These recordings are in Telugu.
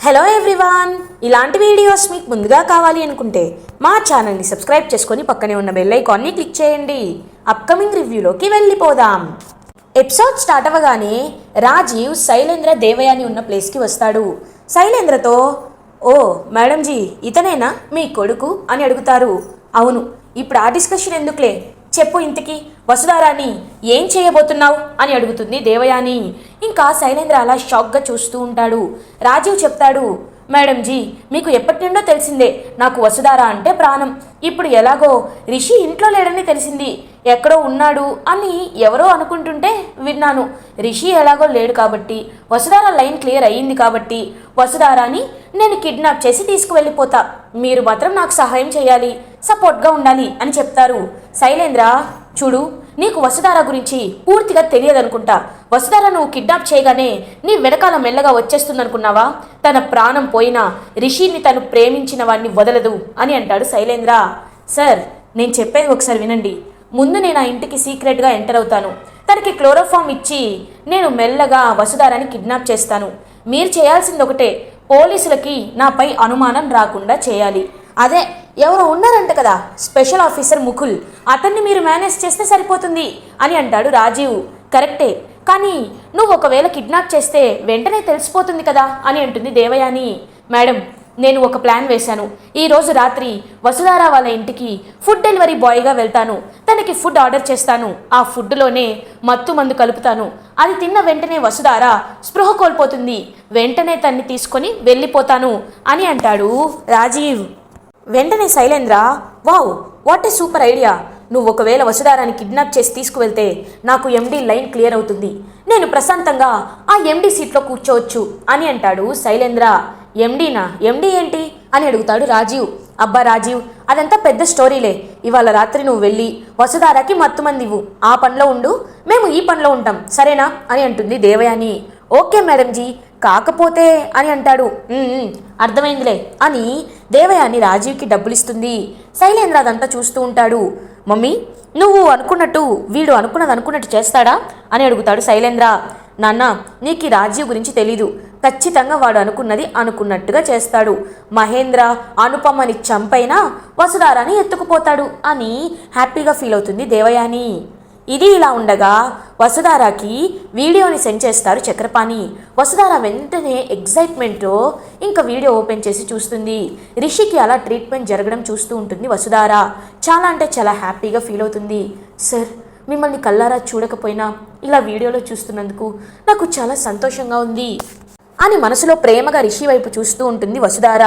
హలో ఎవ్రీవాన్ ఇలాంటి వీడియోస్ మీకు ముందుగా కావాలి అనుకుంటే మా ఛానల్ని సబ్స్క్రైబ్ చేసుకొని పక్కనే ఉన్న బెల్ ఐకాన్ని క్లిక్ చేయండి. అప్కమింగ్ రివ్యూలోకి వెళ్ళిపోదాం. ఎపిసోడ్ స్టార్ట్ అవ్వగానే రాజీవ్ శైలేంద్ర దేవయాని ఉన్న ప్లేస్కి వస్తాడు. శైలేంద్రతో ఓ మేడంజీ ఇతనేనా? మీ కొడుకు? అని అడుగుతారు. అవును ఇప్పుడు ఆ డిస్కషన్ ఎందుకులే? చెప్పు ఇంతకీ వసుధారాని ఏం చేయబోతున్నావు? అని అడుగుతుంది దేవయాని. ఇంకా శైలేంద్ర అలా షాక్గా చూస్తూ ఉంటాడు. రాజీవ్ చెప్తాడు మేడం జీ మీకు ఎప్పటి నుండో తెలిసిందే నాకు వసుధార అంటే ప్రాణం. ఇప్పుడు ఎలాగో రిషి ఇంట్లో లేడని తెలిసింది. ఎక్కడో ఉన్నాడు అని ఎవరో అనుకుంటుంటే విన్నాను. రిషి ఎలాగో లేడు కాబట్టి వసుధార లైన్ క్లియర్ అయ్యింది కాబట్టి వసుధారాని నేను కిడ్నాప్ చేసి తీసుకువెళ్ళిపోతా. మీరు మాత్రం నాకు సహాయం చేయాలి సపోర్ట్గా ఉండాలి అని చెప్తారు. శైలేంద్ర చూడు నీకు వసుధార గురించి పూర్తిగా తెలియదనుకుంటా. వసుధార నువ్వు కిడ్నాప్ చేయగానే నీ వెనకాల మెల్లగా వచ్చేస్తుందనుకున్నావా? తన ప్రాణం పోయినా రిషిని తను ప్రేమించిన వాడిని వదలదు అని అంటాడు శైలేంద్ర. సార్ నేను చెప్పేది ఒకసారి వినండి. ముందు నేను ఆ ఇంటికి సీక్రెట్గా ఎంటర్ అవుతాను. తనకి క్లోరోఫామ్ ఇచ్చి నేను మెల్లగా వసుధారాన్ని కిడ్నాప్ చేస్తాను. మీరు చేయాల్సింది ఒకటే పోలీసులకి నాపై అనుమానం రాకుండా చేయాలి. అదే ఎవరు ఉన్నారంట కదా స్పెషల్ ఆఫీసర్ ముకుల్. అతన్ని మీరు మేనేజ్ చేస్తే సరిపోతుంది అని అంటాడు రాజీవ్. కరెక్టే. కానీ నువ్వు ఒకవేళ కిడ్నాప్ చేస్తే వెంటనే తెలిసిపోతుంది కదా అని అంటుంది దేవయాని. మేడం నేను ఒక ప్లాన్ వేశాను. ఈరోజు రాత్రి వసుధారా వాళ్ళ ఇంటికి ఫుడ్ డెలివరీ బాయ్గా వెళ్తాను. తనకి ఫుడ్ ఆర్డర్ చేస్తాను. ఆ ఫుడ్లోనే మత్తు మందు కలుపుతాను. అది తిన్న వెంటనే వసుధార స్పృహ కోల్పోతుంది. వెంటనే తన్ని తీసుకొని వెళ్ళిపోతాను అని అంటాడు రాజీవ్. వెంటనే Shailendra wow what a super idea! నువ్వు ఒకవేళ వసుధారాన్ని కిడ్నాప్ చేసి తీసుకువెళ్తే నాకు ఎండీ లైన్ క్లియర్ అవుతుంది. నేను ప్రశాంతంగా ఆ ఎండీ సీట్లో కూర్చోవచ్చు అని అంటాడు శైలేంద్ర. ఎండీనా? ఎండీ ఏంటి? అని అడుగుతాడు రాజీవ్. అబ్బా రాజీవ్ అదంతా పెద్ద స్టోరీలే. ఇవాళ రాత్రి నువ్వు వెళ్ళి వసుధారాకి మత్తు ఇవ్వు ఆ పనిలో ఉండు. మేము ఈ పనిలో ఉంటాం. సరేనా? అని అంటుంది దేవయాని. ఓకే మేడం జీ కాకపోతే అని అంటాడు. అర్థమైందిలే అని దేవయాని రాజీవ్కి డబ్బులిస్తుంది. శైలేంద్ర అదంతా చూస్తూ ఉంటాడు. మమ్మీ నువ్వు అనుకున్నట్టు వీడు అనుకున్నది అనుకున్నట్టు చేస్తాడా? అని అడుగుతాడు శైలేంద్ర. నాన్న నీకు రాజీవ్ గురించి తెలీదు. ఖచ్చితంగా వాడు అనుకున్నది అనుకున్నట్టుగా చేస్తాడు. మహేంద్ర అనుపమని చంపైనా వసుధారాని ఎత్తుకుపోతాడు అని హ్యాపీగా ఫీల్ అవుతుంది దేవయాని. ఇది ఇలా ఉండగా వసుధారాకి వీడియోని సెండ్ చేస్తారు చక్రపాణి. వసుధార వెంటనే ఎగ్జైట్మెంట్తో ఇంకా వీడియో ఓపెన్ చేసి చూస్తుంది. రిషికి అలా ట్రీట్మెంట్ జరగడం చూస్తూ ఉంటుంది వసుధార. చాలా అంటే చాలా హ్యాపీగా ఫీల్ అవుతుంది. సార్ మిమ్మల్ని కల్లారా చూడకపోయినా ఇలా వీడియోలో చూస్తున్నందుకు నాకు చాలా సంతోషంగా ఉంది అని మనసులో ప్రేమగా రిషి వైపు చూస్తూ ఉంటుంది వసుధార.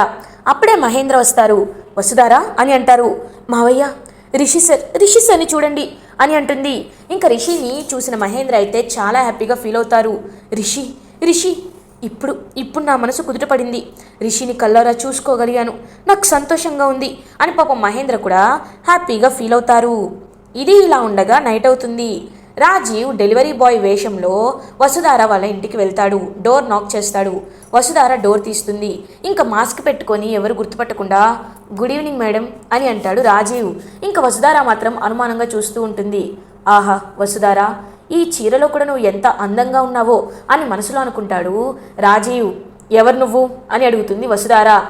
అప్పుడే మహేంద్ర వస్తారు. వసుధారా అని అంటారు. మావయ్య రిషి సార్ రిషి సార్ని చూడండి. అని అంటుంది. ఇంకా రిషిని చూసిన మహేంద్ర అయితే చాలా హ్యాపీగా ఫీల్ అవుతారు. రిషి రిషి ఇప్పుడు ఇప్పుడు నా మనసు కుదుటపడింది రిషిని కల్లారా చూసుకోగలిగాను. నాకు సంతోషంగా ఉంది అని పాపం మహేంద్ర కూడా హ్యాపీగా ఫీల్ అవుతారు. ఇది ఇలా ఉండగా నైట్ అవుతుంది. రాజీవ్ డెలివరీ బాయ్ వేషంలో వసుధార వాళ్ళ ఇంటికి వెళ్తాడు. డోర్ నాక్ చేస్తాడు. వసుధార డోర్ తీస్తుంది. ఇంకా మాస్క్ పెట్టుకొని ఎవరు గుర్తుపట్టకుండా గుడ్ ఈవినింగ్ మేడం అని అంటాడు రాజీవ్. ఇంకా వసుధార మాత్రం అనుమానంగా చూస్తూ ఉంటుంది. ఆహా వసుధార ఈ చీరలో కూడా నువ్వు ఎంత అందంగా ఉన్నావో అని మనసులో అనుకుంటాడు రాజీవ్. ఎవరు నువ్వు? అని అడుగుతుంది వసుధార.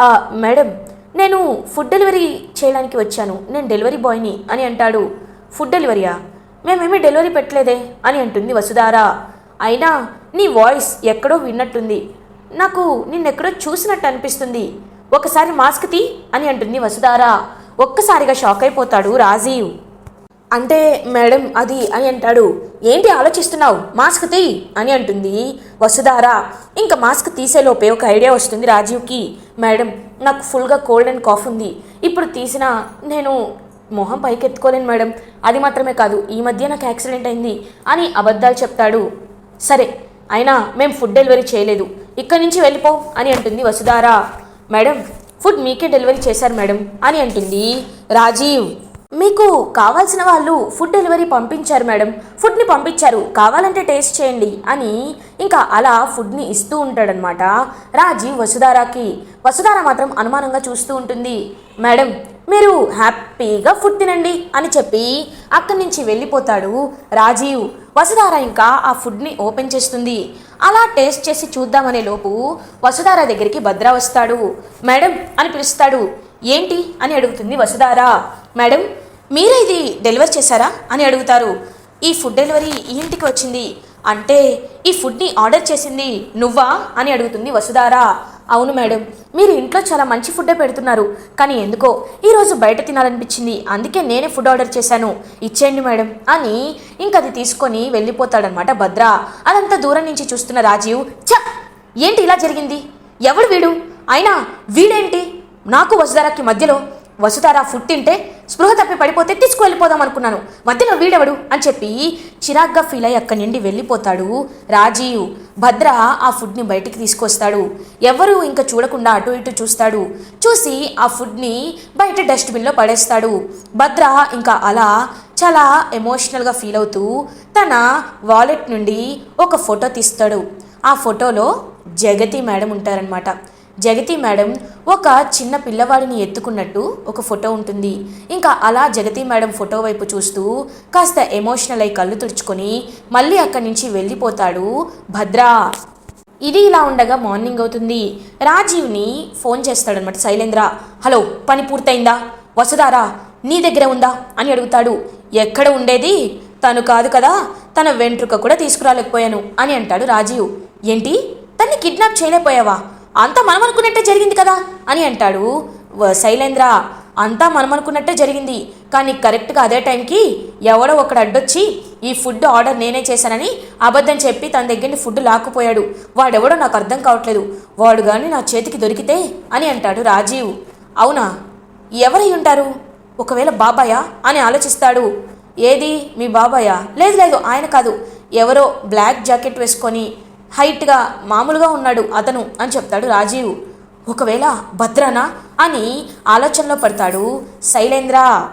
"ఆ, మేడం నేను ఫుడ్ డెలివరీ చేయడానికి వచ్చాను. నేను డెలివరీ బాయ్ని అని అంటాడు. ఫుడ్ డెలివరీయా? మేమేమీ డెలివరీ పెట్టలేదే అని అంటుంది వసుధార. అయినా నీ వాయిస్ ఎక్కడో విన్నట్టుంది. నాకు నిన్నెక్కడో చూసినట్టు అనిపిస్తుంది. ఒకసారి మాస్క్ తీ అని అంటుంది వసుధార. ఒక్కసారిగా షాక్ అయిపోతాడు రాజీవ్. అంటే మేడం అది అని అంటాడు. ఏంటి ఆలోచిస్తున్నావు? మాస్క్ తీ అని అంటుంది వసుధార. ఇంకా మాస్క్ తీసేలోపే ఒక ఐడియా వస్తుంది రాజీవ్కి. మేడం నాకు ఫుల్గా కోల్డ్ అండ్ కాఫ్ ఉంది. ఇప్పుడు తీసిన నేను మొహం పైకెత్తుకోలేను మేడం. అది మాత్రమే కాదు ఈ మధ్య నాకు యాక్సిడెంట్ అయింది అని అబద్ధాలు చెప్తాడు. సరే అయినా మేము ఫుడ్ డెలివరీ చేయలేదు. ఇక్కడి నుంచి వెళ్ళిపో అని అంటుంది వసుధార. మేడం ఫుడ్ మీకే డెలివరీ చేశారు మేడం అని అంటుంది రాజీవ్. మీకు కావాల్సిన వాళ్ళు ఫుడ్ డెలివరీ పంపించారు మేడం. ఫుడ్ని పంపించారు. కావాలంటే టేస్ట్ చేయండి అని ఇంకా అలా ఫుడ్ని ఇస్తూ ఉంటాడనమాట రాజీవ్ వసుధారాకి. వసుధార మాత్రం అనుమానంగా చూస్తూ ఉంటుంది. మేడం మీరు హ్యాపీగా ఫుడ్ తినండి అని చెప్పి అక్కడి నుంచి వెళ్ళిపోతాడు రాజీవ్. వసుధార ఇంకా ఆ ఫుడ్ని ఓపెన్ చేస్తుంది. అలా టేస్ట్ చేసి చూద్దామనే లోపు వసుధార దగ్గరికి భద్ర వస్తాడు. మేడం అని పిలుస్తాడు. ఏంటి అని అడుగుతుంది వసుధార. మేడం మీరే ఇది డెలివర్ చేశారా అని అడుగుతారు. ఈ ఫుడ్ డెలివరీ ఈ ఇంటికి వచ్చింది. అంటే ఈ ఫుడ్ని ఆర్డర్ చేసింది నువ్వా అని అడుగుతుంది వసుధార. అవును మేడం మీరు ఇంట్లో చాలా మంచి ఫుడ్డే పెడుతున్నారు. కానీ ఎందుకో ఈరోజు బయట తినాలనిపించింది. అందుకే నేనే ఫుడ్ ఆర్డర్ చేశాను. ఇచ్చేయండి మేడం అని ఇంక అది తీసుకొని వెళ్ళిపోతాడనమాట భద్ర. అదంతా దూరం నుంచి చూస్తున్న రాజీవ్ చ ఏంటి ఇలా జరిగింది? ఎవడు వీడు? అయినా వీడేంటి? నాకు వసుధారాకి మధ్యలో వసుధారా ఫుడ్ స్పృహ తప్పి పడిపోతే తీసుకువెళ్ళిపోదాం అనుకున్నాను. మధ్యలో వీడెవడు? అని చెప్పి చిరాగ్గా ఫీల్ అయ్యి అక్కడి నుండి వెళ్ళిపోతాడు రాజీవ్. భద్ర ఆ ఫుడ్ని బయటికి తీసుకొస్తాడు. ఎవరు ఇంకా చూడకుండా అటు ఇటు చూస్తాడు. చూసి ఆ ఫుడ్ని బయట డస్ట్బిన్లో పడేస్తాడు. భద్ర ఇంకా అలా చాలా ఎమోషనల్గా ఫీల్ అవుతూ తన వాలెట్ నుండి ఒక ఫోటో తీస్తాడు. ఆ ఫోటోలో జగతి మేడం ఉంటారనమాట జగతి మేడం ఒక చిన్న పిల్లవాడిని ఎత్తుకున్నట్టు ఒక ఫోటో ఉంటుంది. ఇంకా అలా జగతి మేడం ఫోటో వైపు చూస్తూ కాస్త ఎమోషనల్ అయి కళ్ళు తుడుచుకొని మళ్ళీ అక్కడి నుంచి వెళ్ళిపోతాడు భద్ర. ఇది ఇలా ఉండగా మార్నింగ్ అవుతుంది. రాజీవ్ని ఫోన్ చేస్తాడనమాట శైలేంద్ర. హలో పని పూర్తయిందా? వసుదారా నీ దగ్గర ఉందా? అని అడుగుతాడు. ఎక్కడ ఉండేది? తను కాదు కదా తన వెంట్రుక కూడా తీసుకురాలేకపోయాను అని అంటాడు రాజీవ్. ఏంటి? తన్ని కిడ్నాప్ చేయలేకపోయావా? అంతా మనం అనుకున్నట్టే జరిగింది కదా? అని అంటాడు శైలేంద్ర అంతా మనం అనుకున్నట్టే జరిగింది. కానీ కరెక్ట్గా అదే టైంకి ఎవడో ఒకడు అడ్డొచ్చి ఈ ఫుడ్ ఆర్డర్ నేనే చేశానని అబద్ధం చెప్పి తన దగ్గర ఫుడ్ లాక్కుపోయాడు. వాడెవడో నాకు అర్థం కావట్లేదు. వాడు కానీ నా చేతికి దొరికితే? అని అంటాడు రాజీవ్. అవునా? ఎవరై ఉంటారు? ఒకవేళ బాబాయా? అని ఆలోచిస్తాడు. ఏది? మీ బాబాయా? లేదు లేదు ఆయన కాదు. ఎవరో బ్లాక్ జాకెట్ వేసుకొని హైట్గా మామూలుగా ఉన్నాడు అతను అని చెప్తాడు రాజీవ్. ఒకవేళ భద్రనా? అని ఆలోచనలో పడతాడు శైలేంద్ర.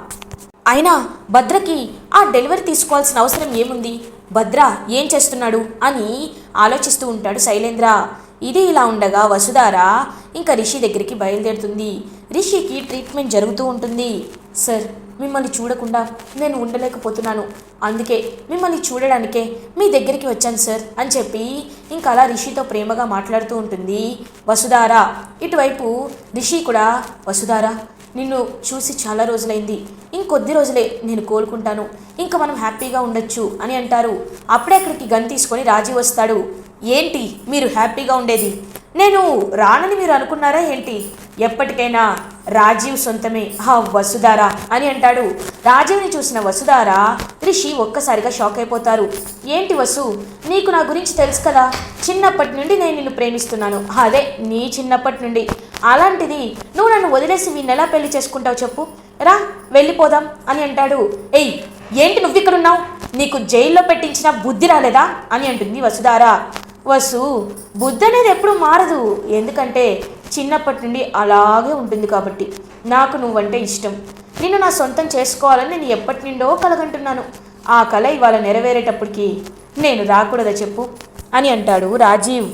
అయినా భద్రకి ఆ డెలివరీ తీసుకోవాల్సిన అవసరం ఏముంది? భద్ర ఏం చేస్తున్నాడు? అని ఆలోచిస్తూ ఉంటాడు శైలేంద్ర. ఇది ఇలా ఉండగా వసుధార ఇంకా రిషి దగ్గరికి బయలుదేరుతుంది. రిషికి ట్రీట్మెంట్ జరుగుతూ ఉంటుంది. సార్ మిమ్మల్ని చూడకుండా నేను ఉండలేకపోతున్నాను. అందుకే మిమ్మల్ని చూడడానికే మీ దగ్గరికి వచ్చాను సార్ అని చెప్పి ఇంకా అలా రిషితో ప్రేమగా మాట్లాడుతూ ఉంటుంది. వసుధార ఇటువైపు రిషి కూడా వసుధార నిన్ను చూసి చాలా రోజులైంది. ఇంకొద్ది రోజులే నేను కోలుకుంటాను. ఇంకా మనం హ్యాపీగా ఉండొచ్చు అని అంటారు. అప్పుడే అక్కడికి గన్ తీసుకొని రాజీ వస్తాడు. ఏంటి? మీరు హ్యాపీగా ఉండేది? నేను రానని మీరు అనుకున్నారా ఏంటి? ఎప్పటికైనా రాజీవ్ సొంతమే. హా వసుధార అని అంటాడు. రాజీవ్ని చూసిన వసుధార రిషి ఒక్కసారిగా షాక్ అయిపోతారు. ఏంటి వసు? నీకు నా గురించి తెలుసు కదా. చిన్నప్పటి నుండి నేను నిన్ను ప్రేమిస్తున్నాను. అదే నీ చిన్నప్పటి నుండి. అలాంటిది నువ్వు నన్ను వదిలేసి మీ ఎలా పెళ్ళి చేసుకుంటావు చెప్పు. రా వెళ్ళిపోదాం అని అంటాడు. ఏయ్ ఏంటి నువ్వు ఇక్కడున్నావు? నీకు జైల్లో పెట్టించిన బుద్ధి రాలేదా? అని అంటుంది వసుధార. వసు బుద్ధి అనేది ఎప్పుడు మారదు. ఎందుకంటే చిన్నప్పటి నుండి అలాగే ఉంటుంది కాబట్టి. నాకు నువ్వంటే ఇష్టం. నిన్ను నా సొంతం చేసుకోవాలని నేను ఎప్పటి నుండో కలగంటున్నాను. ఆ కళ ఇవాళ నెరవేరేటప్పటికి నేను రాకూడదా చెప్పు? అని అంటాడు రాజీవ్.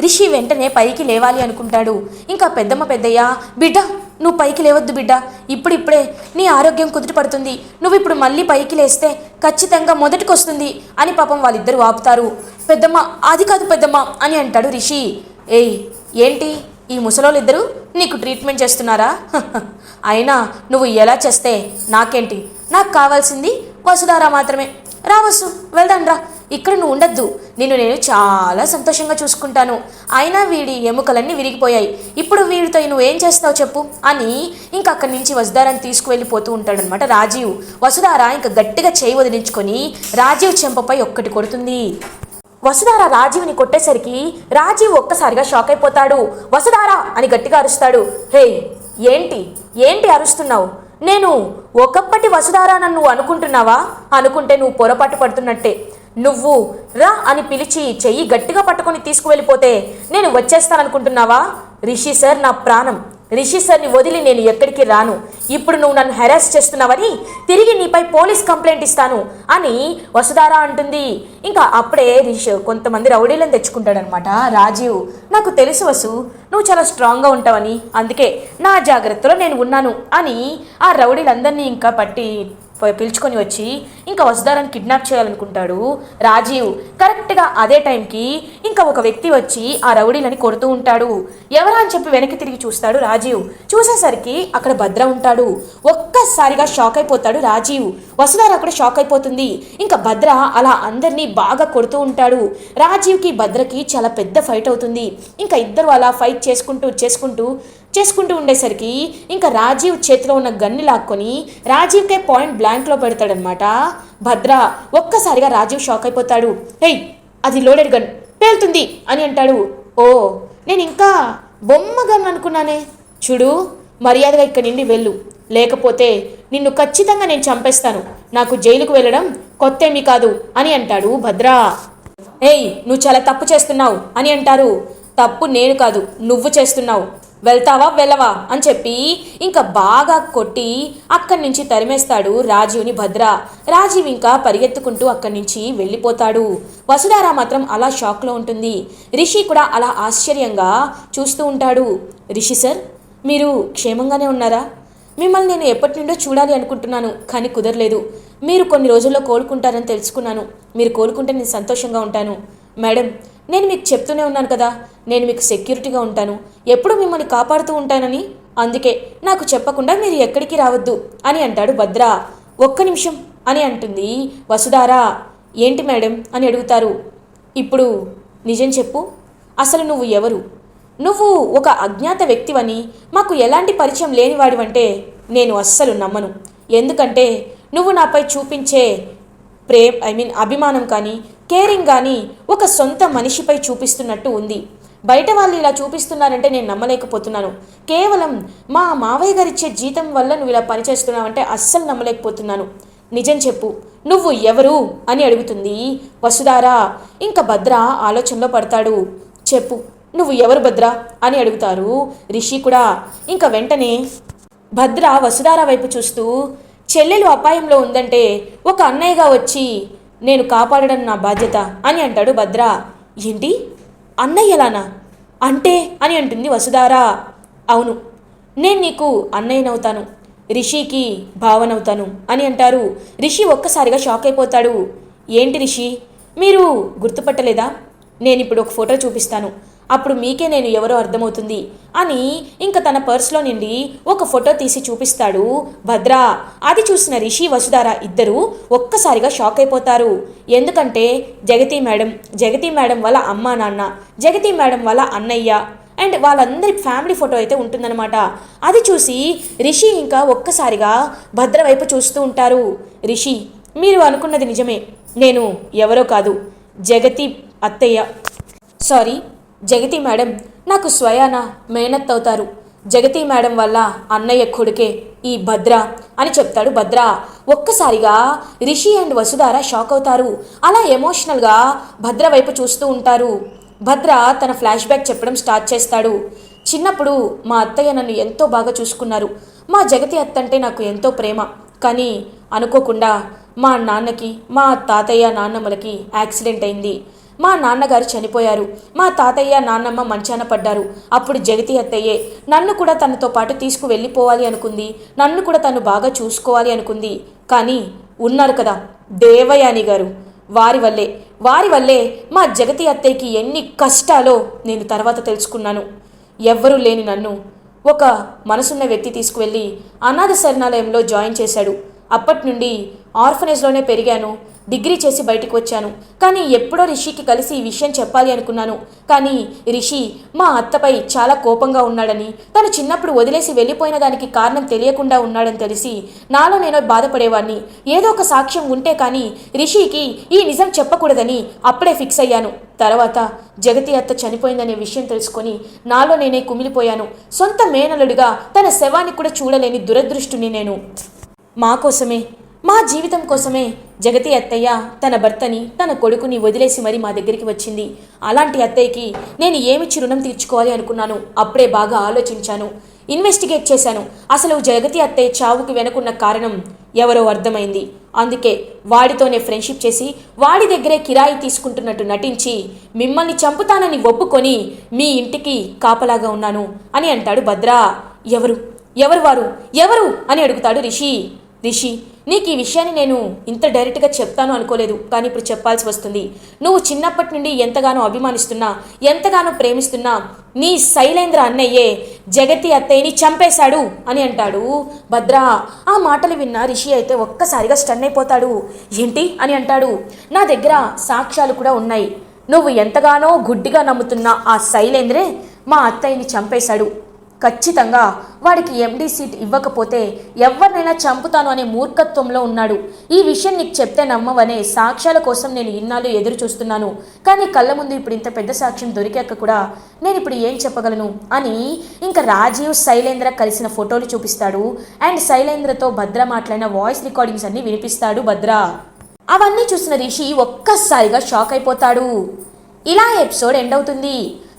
రిషి వెంటనే పైకి లేవాలి అనుకుంటాడు. ఇంకా పెద్దమ్మ పెద్దయ్య బిడ్డ నువ్వు పైకి లేవద్దు బిడ్డ. ఇప్పుడిప్పుడే నీ ఆరోగ్యం కుదుటపడుతుంది నువ్వు ఇప్పుడు మళ్ళీ పైకి లేస్తే ఖచ్చితంగా మొదటికొస్తుంది అని పాపం వాళ్ళిద్దరూ ఆపుతారు. పెద్దమ్మ అది కాదు పెద్దమ్మ అని అంటాడు రిషి. ఏయ్ ఏంటి? ఈ ముసలోళ్ళిద్దరూ నీకు ట్రీట్మెంట్ చేస్తున్నారా? అయినా నువ్వు ఎలా చేస్తే నాకేంటి? నాకు కావాల్సింది వసుధారా మాత్రమే. రావసు వెళ్దాం రా ఇక్కడ నువ్వు ఉండద్దు. నిన్ను నేను చాలా సంతోషంగా చూసుకుంటాను. అయినా వీడి ఎముకలన్నీ విరిగిపోయాయి. ఇప్పుడు వీడితో నువ్వేం చేస్తావు చెప్పు? అని ఇంకా అక్కడి నుంచి వసుధారాన్ని తీసుకువెళ్ళిపోతూ ఉంటాడనమాట రాజీవ్. వసుధార ఇంకా గట్టిగా చేయి వదిలించుకొని రాజీవ్ చెంపపై ఒక్కటి కొడుతుంది. వసుధార రాజీవ్ని కొట్టేసరికి రాజీవ్ ఒక్కసారిగా షాక్ అయిపోతాడు. వసుధార అని గట్టిగా అరుస్తాడు. హే ఏంటి? ఏంటి అరుస్తున్నావు? నేను ఒకప్పటి వసుధారా నన్ను అనుకుంటున్నావా? అనుకుంటే నువ్వు పొరపాటు పడుతున్నట్టే. నువ్వు రా అని పిలిచి చెయ్యి గట్టిగా పట్టుకొని తీసుకువెళ్ళిపోతే నేను వచ్చేస్తాననుకుంటున్నావా? రిషి సార్ నా ప్రాణం. రిషి సార్ని వదిలి నేను ఎక్కడికి రాను. ఇప్పుడు నువ్వు నన్ను హెరాస్ చేస్తున్నావని తిరిగి నీపై పోలీస్ కంప్లైంట్ ఇస్తాను అని వసుధారా అంటుంది. ఇంకా అప్పుడే రిషి కొంతమంది రౌడీలను తెచ్చుకుంటాడనమాట. రాజీవ్ నాకు తెలుసు వసు నువ్వు చాలా స్ట్రాంగ్గా ఉంటావని అందుకే నా జాగ్రత్తలో నేను ఉన్నాను అని ఆ రౌడీలందరినీ ఇంకా పట్టి పిలుచుకొని వచ్చి ఇంకా వసుధారాన్ని కిడ్నాప్ చేయాలనుకుంటాడు? రాజీవ్ కరెక్ట్గా అదే టైంకి ఇంకా ఒక వ్యక్తి వచ్చి ఆ రౌడీలని కొడుతూ ఉంటాడు. ఎవరా అని చెప్పి వెనక్కి తిరిగి చూస్తాడు రాజీవ్. చూసేసరికి అక్కడ భద్ర ఉంటాడు. ఒక్కసారిగా షాక్ అయిపోతాడు రాజీవ్. వసుధార కూడా షాక్ అయిపోతుంది. ఇంకా భద్ర అలా అందరినీ బాగా కొడుతూ ఉంటాడు. రాజీవ్కి భద్రకి చాలా పెద్ద ఫైట్ అవుతుంది. ఇంకా ఇద్దరు అలా ఫైట్ చేసుకుంటూ చేసుకుంటూ చేసుకుంటూ ఉండేసరికి ఇంకా రాజీవ్ చేతిలో ఉన్న గన్ని లాక్కొని రాజీవ్కే పాయింట్ బ్లాంక్లో పెడతాడనమాట భద్ర ఒక్కసారిగా రాజీవ్ షాక్ అయిపోతాడు. హేయ్ అది లోడెడ్ గన్. పేలుతుంది అని అంటాడు. ఓ నేను ఇంకా బొమ్మ గన్ అనుకున్నానే. చూడు మర్యాదగా ఇక్కడి నుండి వెళ్ళు. లేకపోతే నిన్ను ఖచ్చితంగా నేను చంపేస్తాను. నాకు జైలుకు వెళ్ళడం కొత్తేమీ కాదు అని అంటాడు భద్ర. ఏయ్ నువ్వు చాలా తప్పు చేస్తున్నావు అని అంటారు. తప్పు నేను కాదు నువ్వు చేస్తున్నావు. వెళ్తావా వెళ్ళవా అని చెప్పి ఇంకా బాగా కొట్టి అక్కడి నుంచి తరిమేస్తాడు రాజీవ్ని భద్ర. రాజీవ్ ఇంకా పరిగెత్తుకుంటూ అక్కడి నుంచి వెళ్ళిపోతాడు. వసుధార మాత్రం అలా షాక్లో ఉంటుంది. రిషి కూడా అలా ఆశ్చర్యంగా చూస్తూ ఉంటాడు. రిషి సార్ మీరు క్షేమంగానే ఉన్నారా? మిమ్మల్ని నేను ఎప్పటి నుండో చూడాలి అనుకుంటున్నాను కానీ కుదరలేదు. మీరు కొన్ని రోజుల్లో కోలుకుంటారని తెలుసుకున్నాను. మీరు కోలుకుంటే నేను సంతోషంగా ఉంటాను. మేడం నేను మీకు చెప్తూనే ఉన్నాను కదా. నేను మీకు సెక్యూరిటీగా ఉంటాను. ఎప్పుడు మిమ్మల్ని కాపాడుతూ ఉంటానని. అందుకే నాకు చెప్పకుండా మీరు ఎక్కడికి రావద్దు అని అంటాడు భద్ర. ఒక్క నిమిషం అని అంటుంది వసుధారా. ఏంటి మేడం అని అడుగుతారు. ఇప్పుడు నిజం చెప్పు. అసలు నువ్వు ఎవరు? నువ్వు ఒక అజ్ఞాత వ్యక్తివని. మాకు ఎలాంటి పరిచయం లేనివాడివంటే నేను అస్సలు నమ్మను. ఎందుకంటే నువ్వు నాపై చూపించే ప్రేమ్ ఐ మీన్ అభిమానం కానీ కేరింగ్ కానీ ఒక సొంత మనిషిపై చూపిస్తున్నట్టు ఉంది. బయట వాళ్ళు ఇలా చూపిస్తున్నారంటే నేను నమ్మలేకపోతున్నాను. కేవలం మా మావయ్య గారు ఇచ్చే జీతం వల్ల నువ్వు ఇలా పనిచేస్తున్నావంటే అస్సలు నమ్మలేకపోతున్నాను. నిజం చెప్పు నువ్వు ఎవరు అని అడుగుతుంది. వసుధారా ఇంకా భద్ర ఆలోచనలో పడతాడు. చెప్పు నువ్వు ఎవరు భద్ర అని అడుగుతారు. రిషి కూడా ఇంకా వెంటనే భద్ర వసుధార వైపు చూస్తూ చెల్లెలు అపాయంలో ఉందంటే ఒక అన్నయ్యగా వచ్చి నేను కాపాడడం నా బాధ్యత అని అంటాడు భద్ర. ఏంటి? అన్నయ్యలానా? అంటే అని అంటుంది వసుధారా. అవును నేను నీకు అన్నయ్యనవుతాను రిషికి భావనవుతాను అని అంటారు. రిషి ఒక్కసారిగా షాక్ అయిపోతాడు. ఏంటి రిషి? మీరు గుర్తుపట్టలేదా? నేను ఇప్పుడు ఒక ఫోటో చూపిస్తాను. అప్పుడు మీకే నేను ఎవరో అర్థమవుతుంది అని ఇంకా తన పర్స్లో నుండి ఒక ఫోటో తీసి చూపిస్తాడు. భద్ర అది చూసిన రిషి వసుధార ఇద్దరు ఒక్కసారిగా షాక్ అయిపోతారు. ఎందుకంటే జగతి మేడం జగతి మేడం వాళ్ళ అమ్మా నాన్న జగతి మేడం వాళ్ళ అన్నయ్య అండ్ వాళ్ళందరి ఫ్యామిలీ ఫోటో అయితే ఉంటుందన్నమాట. అది చూసి రిషి ఇంకా ఒక్కసారిగా భద్ర వైపు చూస్తూ ఉంటారు. రిషి మీరు అనుకున్నది నిజమే. నేను ఎవరో కాదు జగతి అత్తయ్య. సారీ జగతి మేడం నాకు స్వయాన మేనత్ అవుతారు జగతి మేడం వల్ల అన్నయ్య కొడుకే ఈ భద్ర అని చెప్తాడు భద్ర. ఒక్కసారిగా రిషి అండ్ వసుధార షాక్ అవుతారు. అలా ఎమోషనల్గా భద్ర వైపు చూస్తూ ఉంటారు. భద్ర తన ఫ్లాష్ బ్యాక్ చెప్పడం స్టార్ట్ చేస్తాడు. చిన్నప్పుడు మా అత్తయ్య నన్ను ఎంతో బాగా చూసుకున్నారు. మా జగతి అత్త అంటే నాకు ఎంతో ప్రేమ. కానీ అనుకోకుండా మా నాన్నకి మా తాతయ్య నాన్నమ్మలకి యాక్సిడెంట్ అయింది. మా నాన్నగారు చనిపోయారు. మా తాతయ్య నాన్నమ్మ మంచాన పడ్డారు. అప్పుడు జగతి అత్తయ్యే నన్ను కూడా తనతో పాటు తీసుకు వెళ్ళిపోవాలి అనుకుంది. నన్ను కూడా తను బాగా చూసుకోవాలి అనుకుంది. కానీ ఉన్నారు కదా దేవయాని గారు. వారి వల్లే వారి వల్లే మా జగతి అత్తయ్యకి ఎన్ని కష్టాలో నేను తర్వాత తెలుసుకున్నాను. ఎవ్వరూ లేని నన్ను ఒక మనసున్న వ్యక్తి తీసుకువెళ్ళి అనాథ శరణాలయంలో జాయిన్ చేశాడు. అప్పటి నుండి ఆర్ఫనేజ్లోనే పెరిగాను డిగ్రీ చేసి బయటికి వచ్చాను. కానీ ఎప్పుడో రిషికి కలిసి ఈ విషయం చెప్పాలి అనుకున్నాను. కానీ రిషి మా అత్తపై చాలా కోపంగా ఉన్నాడని తను చిన్నప్పుడు వదిలేసి వెళ్ళిపోయిన దానికి కారణం తెలియకుండా ఉన్నాడని తెలిసి నాలో నేను బాధపడేవాడిని ఏదో ఒక సాక్ష్యం ఉంటే కానీ రిషికి ఈ నిజం చెప్పకూడదని అప్పుడే ఫిక్స్ అయ్యాను. తర్వాత జగతి అత్త చనిపోయిందనే విషయం తెలుసుకొని నాలో నేనే కుమిలిపోయాను. సొంత మేనలుడిగా తన శవాన్ని కూడా చూడలేని దురదృష్టుని నేను. మా కోసమే మా జీవితం కోసమే జగతి అత్తయ్య తన భర్తని తన కొడుకుని వదిలేసి మరి మా దగ్గరికి వచ్చింది. అలాంటి అత్తయ్యకి నేను ఏమిచ్చి రుణం తీర్చుకోవాలి అనుకున్నాను. అప్పుడే బాగా ఆలోచించాను. ఇన్వెస్టిగేట్ చేశాను. అసలు జగతి అత్తయ్య చావుకి వెనుకున్న కారణం ఎవరో అర్థమైంది. అందుకే వాడితోనే ఫ్రెండ్షిప్ చేసి వాడి దగ్గరే కిరాయి తీసుకుంటున్నట్టు నటించి మిమ్మల్ని చంపుతానని ఒప్పుకొని మీ ఇంటికి కాపలాగా ఉన్నాను అని అంటాడు భద్ర. ఎవరు? ఎవరు వారు? ఎవరు? అని అడుగుతాడు రిషి. రిషి నీకు ఈ విషయాన్ని నేను ఇంత డైరెక్ట్గా చెప్తాను అనుకోలేదు కానీ ఇప్పుడు చెప్పాల్సి వస్తుంది. నువ్వు చిన్నప్పటి నుండి ఎంతగానో అభిమానిస్తున్నా ఎంతగానో ప్రేమిస్తున్నా నీ శైలేంద్ర అన్నయ్యే జగతి అత్తయ్యని చంపేశాడు అని అంటాడు. భద్ర ఆ మాటలు విన్న రిషి అయితే ఒక్కసారిగా స్టన్ అయిపోతాడు. ఏంటి? అని అంటాడు. నా దగ్గర సాక్ష్యాలు కూడా ఉన్నాయి. నువ్వు ఎంతగానో గుడ్డిగా నమ్ముతున్న ఆ శైలేంద్రే మా అత్తయ్యని చంపేశాడు. ఖచ్చితంగా వాడికి ఎండీ సీట్ ఇవ్వకపోతే ఎవరినైనా చంపుతాను అనే మూర్ఖత్వంలో ఉన్నాడు. ఈ విషయం నీకు చెప్తే నమ్మవనే. సాక్ష్యాల కోసం నేను ఇన్నాళ్ళు ఎదురు చూస్తున్నాను కానీ కళ్ళ ముందు ఇప్పుడు ఇంత పెద్ద సాక్ష్యం దొరికాక కూడా నేను ఇప్పుడు ఏం చెప్పగలను? అని ఇంకా రాజీవ్ శైలేంద్ర కలిసిన ఫోటోలు చూపిస్తాడు. అండ్ శైలేంద్రతో భద్ర మాట్లాడిన వాయిస్ రికార్డింగ్స్ అన్ని వినిపిస్తాడు భద్ర. అవన్నీ చూసిన రిషి ఒక్కసారిగా షాక్ అయిపోతాడు. ఇలా ఎపిసోడ్ ఎండ్ అవుతుంది.